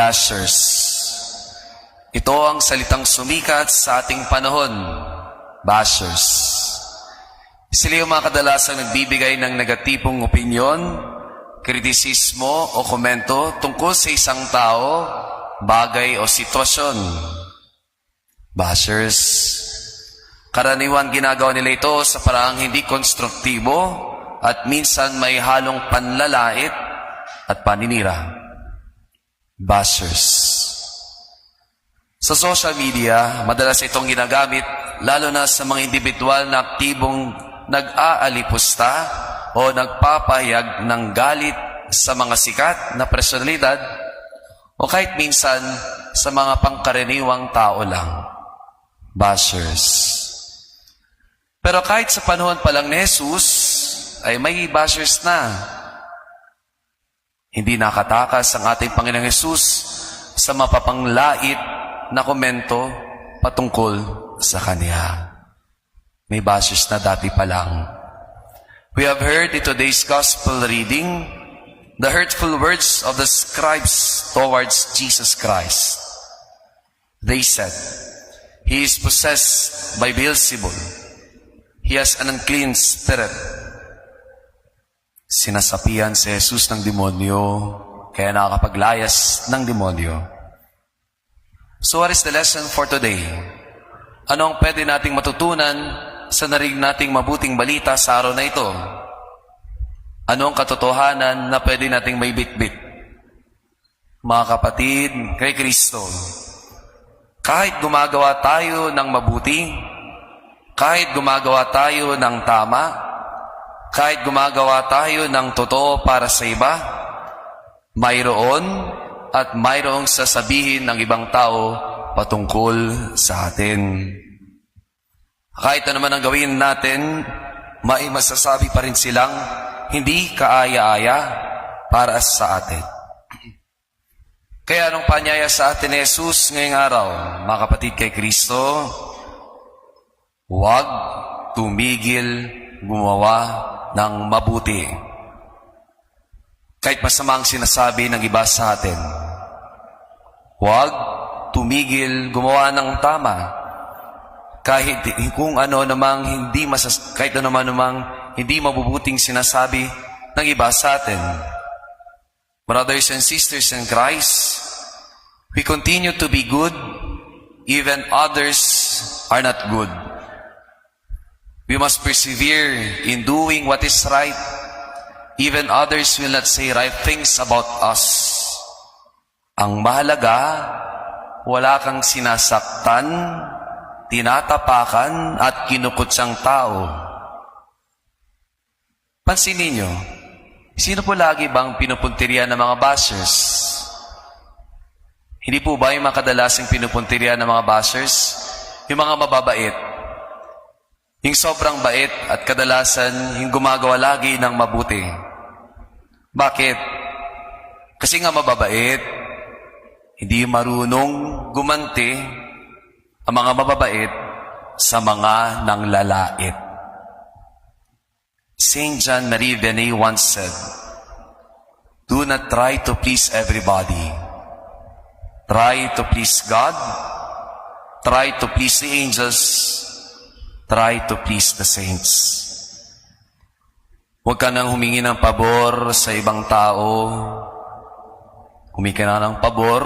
bashers. Ito ang salitang sumikat sa ating panahon, bashers. Sila yung mga kadalasang nagbibigay ng negatipong opinyon, kritisismo o komento tungkol sa isang tao, bagay o sitwasyon. Bashers. Karaniwan ginagawa nila ito sa paraang hindi konstruktibo at minsan may halong panlalait at paninira. Bashers. Sa social media, madalas itong ginagamit lalo na sa mga individual na aktibong nag-aalipusta o nagpapahayag ng galit sa mga sikat na personalidad o kahit minsan sa mga pangkaraniwang tao lang. Bashers. Pero kahit sa panahon pa lang ni Jesus, ay may bashers na. Hindi nakatakas ang ating Panginoong Jesus sa mapapanglait na komento patungkol sa Kanya. May bashers na dati pa lang. We have heard in today's gospel reading the hurtful words of the scribes towards Jesus Christ. They said, He is possessed by Beelzebul. He has an unclean spirit. Sinasapian si Jesus ng demonyo, kaya nakakapaglayas ng demonyo. So what is the lesson for today? Ano ang pwede nating matutunan sa narinig nating mabuting balita sa araw na ito? Ano ang katotohanan na pwede nating may bitbit? Mga kapatid, kay Kristo, kahit gumagawa tayo ng mabuti, kahit gumagawa tayo ng tama, kahit gumagawa tayo ng totoo para sa iba, mayroon at mayroong sasabihin ng ibang tao patungkol sa atin. Kahit ano man ang gawin natin, may masasabi pa rin silang hindi kaaya-aya para sa atin. Kaya anong panyaya sa atin ni Jesus ngayong araw, mga kapatid kay Kristo, huwag tumigil gumawa ng mabuti. Kahit masama ang sinasabi ng iba sa atin, huwag tumigil gumawa ng tama. Kahit kung ano namang hindi masas kahit ano naman namang hindi mabubuting sinasabi ng iba sa atin. Brothers and sisters in Christ, we continue to be good even others are not good. We must persevere in doing what is right. Even others will not say right things about us. Ang mahalaga, wala kang sinasaktan, tinatapakan at kinukutsang tao. Pansinin ninyo, sino po lagi bang pinupuntirya ng mga bashers? Hindi po ba yung mga kadalasing pinupuntirya ng mga bashers? Yung mga mababait, yung sobrang bait at kadalasan yung gumagawa lagi ng mabuti. Bakit? Kasi nga mababait, hindi marunong gumanti ang mga mababait sa mga nanglalait. Saint John Marie Vianney once said, Do not try to please everybody. Try to please God. Try to please the angels try to please the saints. Huwag ka nang humingi ng pabor sa ibang tao. Humingi ka na ng pabor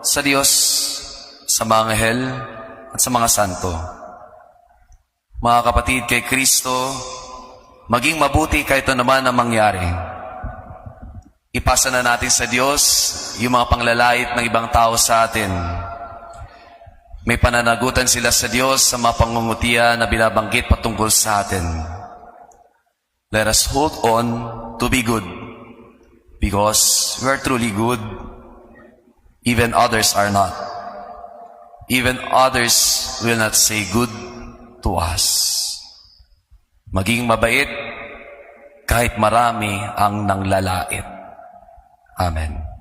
sa Diyos, sa mga anghel, at sa mga santo. Mga kapatid kay Kristo, maging mabuti kahit ano naman ang mangyari. Ipasa na natin sa Diyos yung mga panglalait ng ibang tao sa atin. May pananagutan sila sa Diyos sa mga pangungutiya na binabanggit patungkol sa atin. Let us hold on to be good because we are truly good. Even others are not. Even others will not say good to us. Maging mabait kahit marami ang nanglalait. Amen.